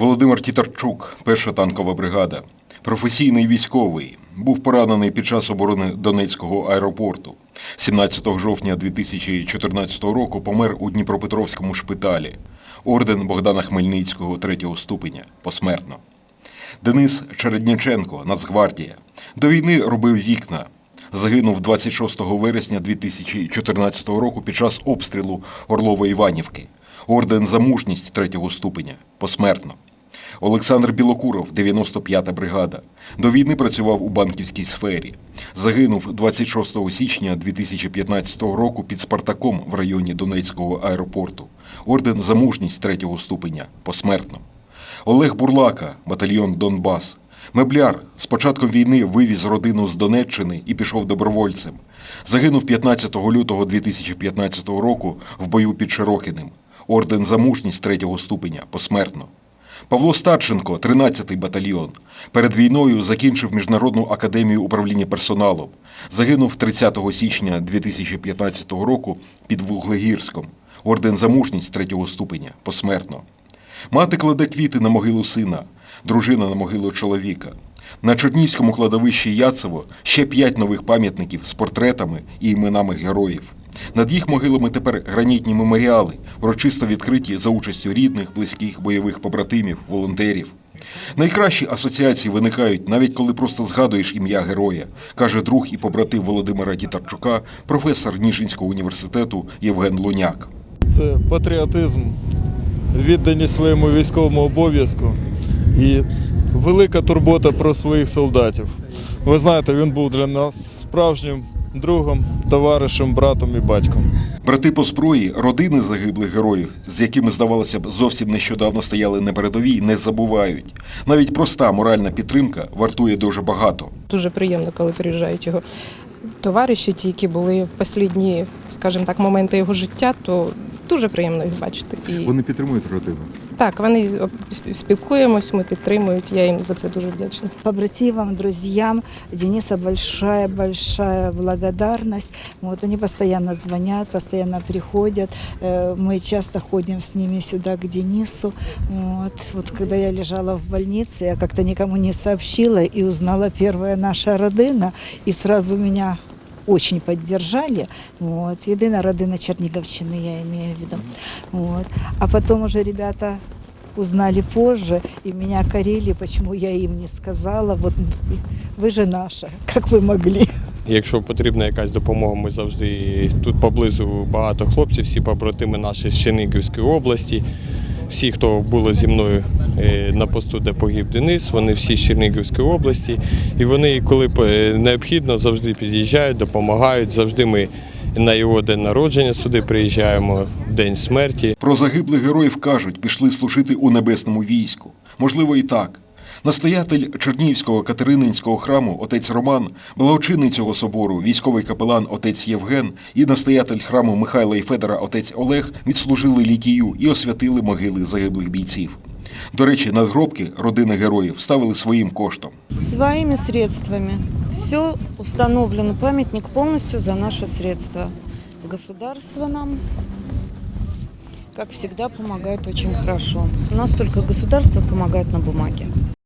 Володимир Тітарчук, перша танкова бригада, професійний військовий, був поранений під час оборони Донецького аеропорту. 17 жовтня 2014 року помер у Дніпропетровському шпиталі. Орден Богдана Хмельницького третього ступеня посмертно. Денис Чередняченко, Нацгвардія. До війни робив вікна. Загинув 26 вересня 2014 року під час обстрілу Орлової Іванівки. Орден за мужність третього ступеня посмертно. Олександр Білокуров, 95-та бригада. До війни працював у банківській сфері. Загинув 26 січня 2015 року під Спартаком в районі Донецького аеропорту. Орден за мужність третього ступеня посмертно. Олег Бурлака, батальйон Донбас. Мебляр з початком війни вивіз родину з Донеччини і пішов добровольцем. Загинув 15 лютого 2015 року в бою під Широкиним. Орден за мужність третього ступеня посмертно. Павло Старченко, 13-й батальйон. Перед війною закінчив Міжнародну академію управління персоналом. Загинув 30 січня 2015 року під Вуглегірськом. Орден за мужність третього ступеня посмертно. Мати кладе квіти на могилу сина, дружина на могилу чоловіка. На Чернівському кладовищі Яцево ще п'ять нових пам'ятників з портретами і іменами героїв. Над їх могилами тепер гранітні меморіали, урочисто відкриті за участю рідних, близьких, бойових побратимів, волонтерів. Найкращі асоціації виникають навіть коли просто згадуєш ім'я героя, каже друг і побратим Володимира Тітарчука, професор Ніжинського університету Євген Луняк. Це патріотизм, відданість своєму військовому обов'язку і велика турбота про своїх солдатів. Ви знаєте, він був для нас справжнім другом, товаришем, братом і батьком. Брати по зброї, родини загиблих героїв, з якими, здавалося б, зовсім нещодавно стояли на передовій, не забувають. Навіть проста моральна підтримка вартує дуже багато. Дуже приємно, коли приїжджають його товариші, ті, які були в останні, скажімо так, моменти його життя, то дуже приємно їх бачити. І Вони підтримують родину. Так, вони сп- спілкуємось, ми підтримують. Я їм за це дуже вдячна. побратимам, друзьям Дениса большая-большая благодарность. Вот они постоянно звонят, постоянно приходят. Э, Мы часто ходим с ними сюда к Денису. Вот, вот когда я лежала в больнице, я как-то никому не сообщила и узнала первая наша родина, и сразу меня очень поддержали. Вот. Єдина родина Черниговщины, я имею в виду. Вот. А потом уже ребята узнали позже и меня корили, почему я им не сказала. Вот вы же наша, как вы могли. Якщо потрібна якась допомога, ми завжди тут поблизу багато хлопців, всі побратими наші з Чернігівської області. Всі, хто були зі мною е, на посту, де погиб Денис, вони всі з Чернігівської області. І вони, коли е, необхідно, завжди під'їжджають, допомагають. Завжди ми на його день народження сюди приїжджаємо, день смерті. Про загиблих героїв кажуть, пішли служити у небесному війську. Можливо, і так. Настоятель Чернігівського Катерининського храму отець Роман, благочинний цього собору, військовий капелан отець Євген і настоятель храму Михайла і Федора отець Олег відслужили літію і освятили могили загиблих бійців. До речі, надгробки родини героїв ставили своїм коштом. Своїми средствами. Все установлено, памятник повністю за наші средства. Государство нам, як всегда, допомагає очень хорошо. У нас тільки государство допомагає на бумаге.